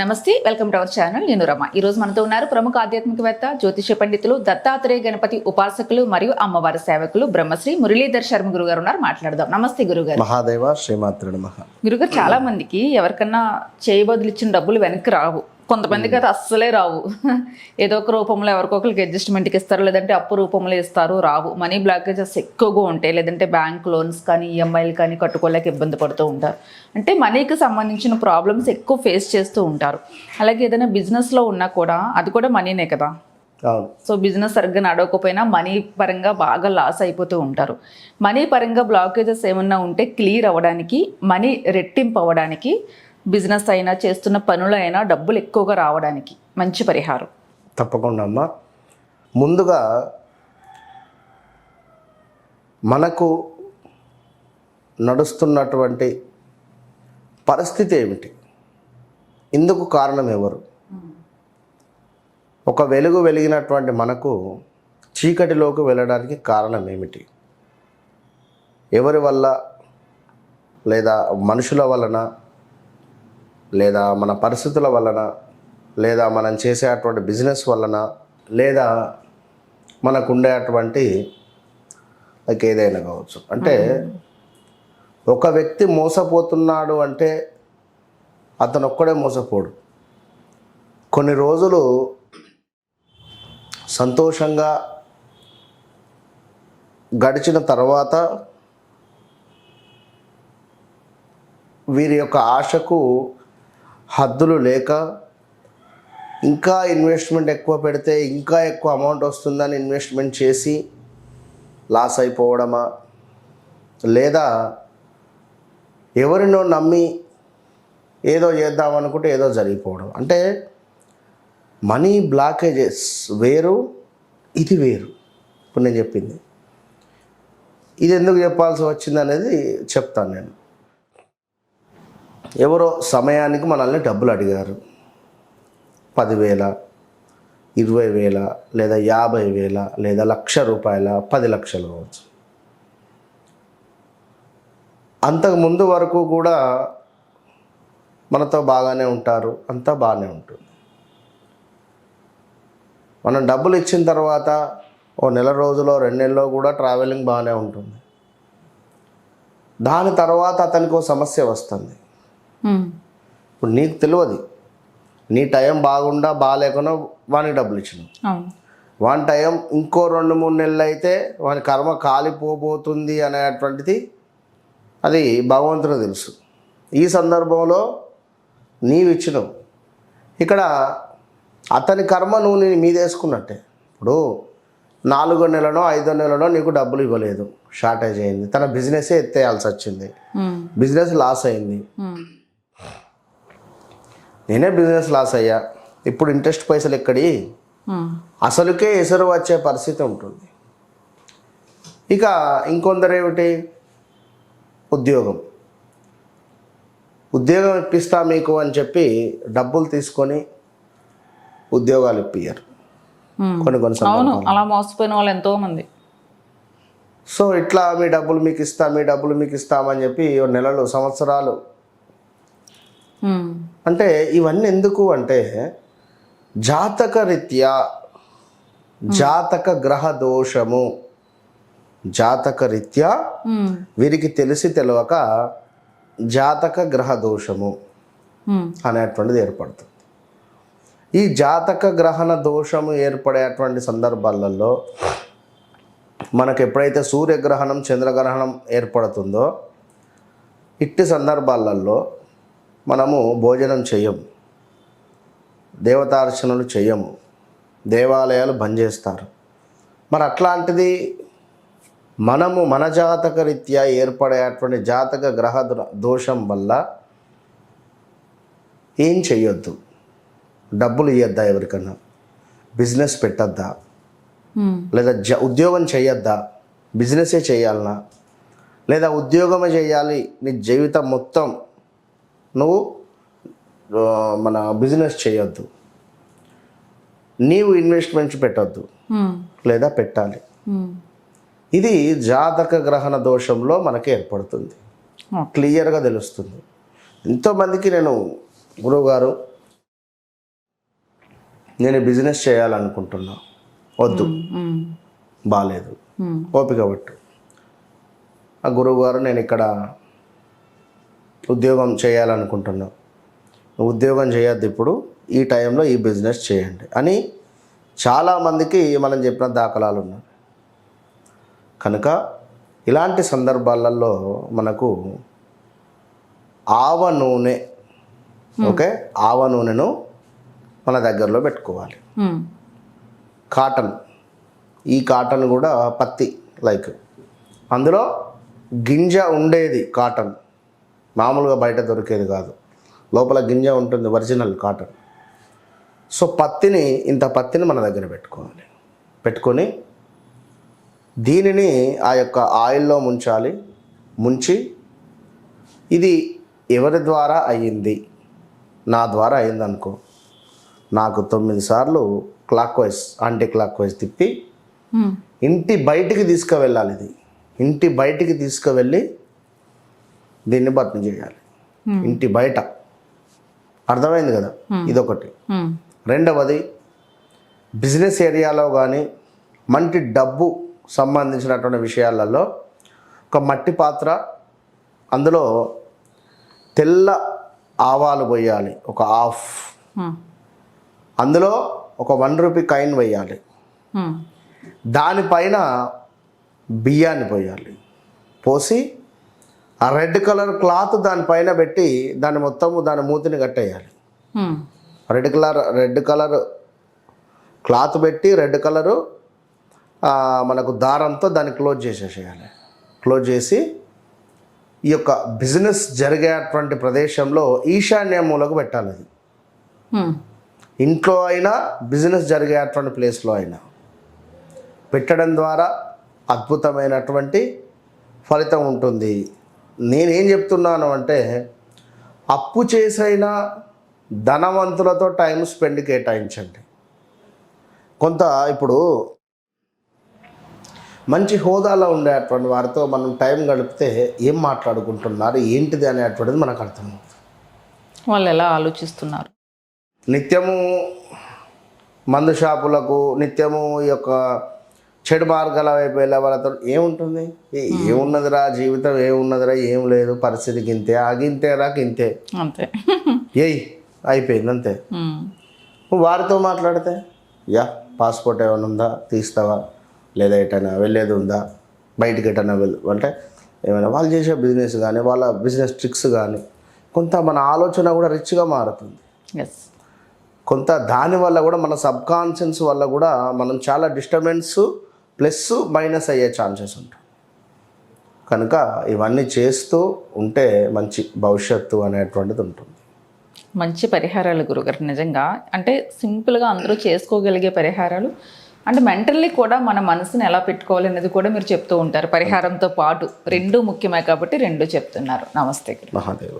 నమస్తే welcome to our channel. నేను రమ. ఈ రోజు మనతో ఉన్నారు ప్రముఖ ఆధ్యాత్మికవేత్త జ్యోతిష పండితులు దత్తాత్రేయ గణపతి ఉపాసకులు మరియు అమ్మవారి సేవకులు బ్రహ్మశ్రీ మురళీధర్ శర్మ గురుగారు గారు ఉన్నారు. మాట్లాడదాం. నమస్తే గురుగారు. మహాదేవ శ్రీమాత్రుడు నమః. గురుగారు చాలా మందికి ఎవరికన్నా చేయి బదులు ఇచ్చిన డబ్బులు వెనక్కి రావు. కొంతమందికి అయితే అస్సలే రావు. ఏదో ఒక రూపంలో ఎవరికొకరికి అడ్జస్ట్మెంట్కి ఇస్తారు లేదంటే అప్పు రూపంలో ఇస్తారు రావు. మనీ బ్లాకేజెస్ ఎక్కువగా ఉంటాయి. లేదంటే బ్యాంక్ లోన్స్ కానీ ఈఎంఐలు కానీ కట్టుకోలేక ఇబ్బంది పడుతూ ఉంటారు. అంటే మనీకి సంబంధించిన ప్రాబ్లమ్స్ ఎక్కువ ఫేస్ చేస్తూ ఉంటారు. అలాగే ఏదైనా బిజినెస్లో ఉన్నా కూడా అది కూడా మనీనే కదా. సో బిజినెస్ సరిగ్గా నడవకపోయినా మనీ పరంగా బాగా లాస్ అయిపోతూ ఉంటారు. మనీ పరంగా బ్లాకేజెస్ ఏమన్నా ఉంటే క్లియర్ అవ్వడానికి మనీ రెట్టింపు అవ్వడానికి బిజినెస్ అయినా చేస్తున్న పనులైనా డబ్బులు ఎక్కువగా రావడానికి మంచి పరిహారం. తప్పకుండా అమ్మా. ముందుగా మనకు నడుస్తున్నటువంటి పరిస్థితి ఏమిటి? ఇందుకు కారణం ఎవరు? ఒక వెలుగు వెలిగినటువంటి మనకు చీకటిలోకి వెళ్ళడానికి కారణం ఏమిటి? ఎవరి వల్ల లేదా మనుషుల వలన లేదా మన పరిస్థితుల వలన లేదా మనం చేసేటువంటి బిజినెస్ వలన లేదా మనకు ఉండేటువంటి లైక్ ఏదైనా కావచ్చు. అంటే ఒక వ్యక్తి మోసపోతున్నాడు అంటే అతను ఒక్కడే మోసపోడు. కొన్ని రోజులు సంతోషంగా గడిచిన తర్వాత వీరి యొక్క ఆశకు హద్దులు లేక ఇంకా ఇన్వెస్ట్మెంట్ ఎక్కువ పెడితే ఇంకా ఎక్కువ అమౌంట్ వస్తుందని ఇన్వెస్ట్మెంట్ చేసి లాస్ అయిపోవడమా? లేదా ఎవరినో నమ్మి ఏదో చేద్దాం అనుకుంటే ఏదో జరిగిపోవడం. అంటే మనీ బ్లాకేజెస్ వేరు ఇది వేరు. ఇప్పుడు నేను చెప్పింది. ఇది ఎందుకు చెప్పాల్సి వచ్చింది అనేది చెప్తాను నేను. ఎవరో సమయానికి మనల్ని డబ్బులు అడిగారు. పదివేల ఇరవై వేల లేదా యాభై వేల లేదా లక్ష రూపాయల పది లక్షలు కావచ్చు. అంతకు ముందు వరకు కూడా మనతో బాగానే ఉంటారు అంతా బాగానే ఉంటుంది. మనం డబ్బులు ఇచ్చిన తర్వాత ఓ నెల రోజులో రెండు నెలలో కూడా ట్రావెలింగ్ బాగానే ఉంటుంది. దాని తర్వాత అతనికి ఓ సమస్య వస్తుంది. ఇప్పుడు నీకు తెలియదు నీ టైం బాగుండా బాగాలేకుండా వానికి డబ్బులు ఇచ్చినావు అవును. వాని టైం ఇంకో రెండు మూడు నెలలు అయితే వాని కర్మ కాలిపోబోతుంది అనేటువంటిది అది భగవంతునికి తెలుసు. ఈ సందర్భంలో నీవు ఇచ్చినావు. ఇక్కడ అతని కర్మ నువ్వు నీ మీద వేసుకున్నట్టే. ఇప్పుడు నాలుగో నెలలో ఐదో నెలలో నీకు డబ్బులు ఇవ్వలేదు. షార్టేజ్ అయింది. తన బిజినెసే ఎత్తేయాల్సి వచ్చింది. బిజినెస్ లాస్ అయింది. నేనే బిజినెస్ లాస్ అయ్యా. ఇప్పుడు ఇంట్రెస్ట్ పైసలు ఎక్కడి. అసలుకే ఎసరు వచ్చే పరిస్థితి ఉంటుంది. ఇక ఇంకొందరు ఏమిటి ఉద్యోగం. ఉద్యోగం ఇప్పిస్తా మీకు అని చెప్పి డబ్బులు తీసుకొని ఉద్యోగాలు ఇప్పియ్యరు. కొన్ని కొన్ని అలా మోసపోయిన వాళ్ళు ఎంతో మంది సో ఇట్లా మీ డబ్బులు మీకు ఇస్తా మీ డబ్బులు మీకు ఇస్తామని చెప్పి నెలలు సంవత్సరాలు. అంటే ఇవన్నీ ఎందుకు అంటే జాతక రీత్యా జాతక గ్రహ దోషము జాతక రీత్యా. వీరికి తెలిసి తెలియక జాతక గ్రహ దోషము. అనేటువంటిది ఏర్పడుతుంది ఈ జాతక గ్రహణ దోషము ఏర్పడేటువంటి సందర్భాలలో మనకు ఎప్పుడైతే సూర్యగ్రహణం చంద్రగ్రహణం ఏర్పడుతుందో ఇట్టి సందర్భాలలో మనము భోజనం చెయ్యము. దేవతార్చనలు చెయ్యము. దేవాలయాలు బంద్ చేస్తారు. మరి అట్లాంటిది మనము మన జాతక రీత్యా ఏర్పడేటువంటి జాతక గ్రహ దోషం వల్ల ఏం చెయ్యొద్దు. డబ్బులు ఇవ్వద్దా ఎవరికన్నా? బిజినెస్ పెట్టద్దా. లేదా జ ఉద్యోగం చేయొద్దా బిజినెసే చేయాలనా? లేదా ఉద్యోగమే చేయాలి నీ జీవితం మొత్తం నువ్వు మన బిజినెస్ చేయొద్దు. నీవు ఇన్వెస్ట్మెంట్స్ పెట్టొద్దు. లేదా పెట్టాలి. ఇది జాతక గ్రహణ దోషంలో మనకి ఏర్పడుతుంది. క్లియర్గా తెలుస్తుంది. ఎంతోమందికి నేను గురువుగారు నేను బిజినెస్ చేయాలనుకుంటున్నా. వద్దు. బాగాలేదు ఓపిక పట్టు. ఆ గురువు గారు నేను ఇక్కడ ఉద్యోగం చేయాలనుకుంటున్నా నువ్వు ఉద్యోగం చేయొద్దు ఇప్పుడు ఈ టైంలో ఈ బిజినెస్ చేయండి అని చాలామందికి మనం చెప్పిన దాఖలాలు ఉన్నాయి. కనుక ఇలాంటి సందర్భాలలో మనకు ఆవ నూనె ఓకే? ఆవ నూనెను మన దగ్గరలో పెట్టుకోవాలి. కాటన్ ఈ కాటన్ కూడా పత్తి లైక్ అందులో గింజ ఉండేది కాటన్. మామూలుగా బయట దొరికేది కాదు. లోపల గింజ ఉంటుంది ఒరిజినల్ కాటన్. సో పత్తిని ఇంత పత్తిని మన దగ్గర పెట్టుకోవాలి. పెట్టుకొని దీనిని ఆ యొక్క ఆయిల్లో ముంచాలి. ముంచి ఇది ఎవరి ద్వారా అయ్యింది? నా ద్వారా అయింది అనుకో నాకు తొమ్మిది సార్లు clockwise anticlockwise తిప్పి ఇంటి బయటికి తీసుకువెళ్ళాలి ఇది. ఇంటి బయటికి తీసుకువెళ్ళి దీన్ని బట్ని చేయాలి. ఇంటి బయట. అర్థమైంది కదా? ఇదొకటి. రెండవది బిజినెస్ ఏరియాలో కానీ మంచి డబ్బు సంబంధించినటువంటి విషయాలలో ఒక మట్టి పాత్ర అందులో తెల్ల ఆవాలు పోయాలి ఒక హాఫ్. అందులో ఒక వన్ రూపీ కాయిన్ వేయాలి. దానిపైన బియ్యాన్ని పోయాలి. పోసి ఆ రెడ్ కలర్ క్లాత్ దానిపైన పెట్టి దాన్ని మొత్తము దాని మూతిని కట్టేయాలి. Red colour red colour cloth పెట్టి రెడ్ కలరు మనకు దారంతో దాన్ని క్లోజ్ చేసేసేయాలి. క్లోజ్ చేసి ఈ యొక్క బిజినెస్ జరిగేటువంటి ప్రదేశంలో ఈశాన్య మూలకు పెట్టాలి అది. ఇంట్లో అయినా బిజినెస్ జరిగేటువంటి ప్లేస్లో అయినా పెట్టడం ద్వారా అద్భుతమైనటువంటి ఫలితం ఉంటుంది. నేనేం చెప్తున్నాను అంటే అప్పు చేసైనా ధనవంతులతో టైం స్పెండ్ కేటాయించండి. కొంత ఇప్పుడు మంచి హోదాలో ఉండేటువంటి వారితో మనం టైం గడిపితే ఏం మాట్లాడుకుంటున్నారు ఏంటిది అనేటువంటిది మనకు అర్థమవుతుంది. వాళ్ళు ఎలా ఆలోచిస్తున్నారు? నిత్యము మందు షాపులకు నిత్యము ఈ యొక్క చెడు మార్గాల వైపు వెళ్ళే వాళ్ళతో ఏముంటుంది? ఏ- ఏమున్నదిరా జీవితం ఏమున్నదిరా ఏం లేదు పరిస్థితి గింతే ఆ గింతేరా గింతే. అంతే. ఏయ్ అయిపోయింది అంతే. వారితో మాట్లాడితే యా పాస్పోర్ట్ ఏమైనా ఉందా? తీస్తావా? లేదా ఎటైనా వెళ్ళేది ఉందా? బయటికి ఎటైనా వెళ్ళు అంటే ఏమైనా వాళ్ళు చేసే బిజినెస్ కానీ వాళ్ళ బిజినెస్ ట్రిక్స్ కానీ కొంత మన ఆలోచన కూడా రిచ్గా మారుతుంది. కొంత దాని వల్ల కూడా మన సబ్ కాన్షియన్స్ వల్ల కూడా మనం చాలా డిస్టర్బెన్స్ ప్లస్ మైనస్ అయ్యే ఛాన్సెస్ ఉంటాయి. కనుక ఇవన్నీ చేస్తూ ఉంటే మంచి భవిష్యత్తు అనేటువంటిది ఉంటుంది. మంచి పరిహారాలు గురుగారు నిజంగా. అంటే సింపుల్గా అందరూ చేసుకోగలిగే పరిహారాలు. అంటే మెంటల్లీ కూడా మన మనసుని ఎలా పెట్టుకోవాలి అనేది కూడా మీరు చెప్తూ ఉంటారు. పరిహారంతో పాటు రెండు ముఖ్యమే కాబట్టి రెండు చెప్తున్నారు. నమస్తే మహాదేవ.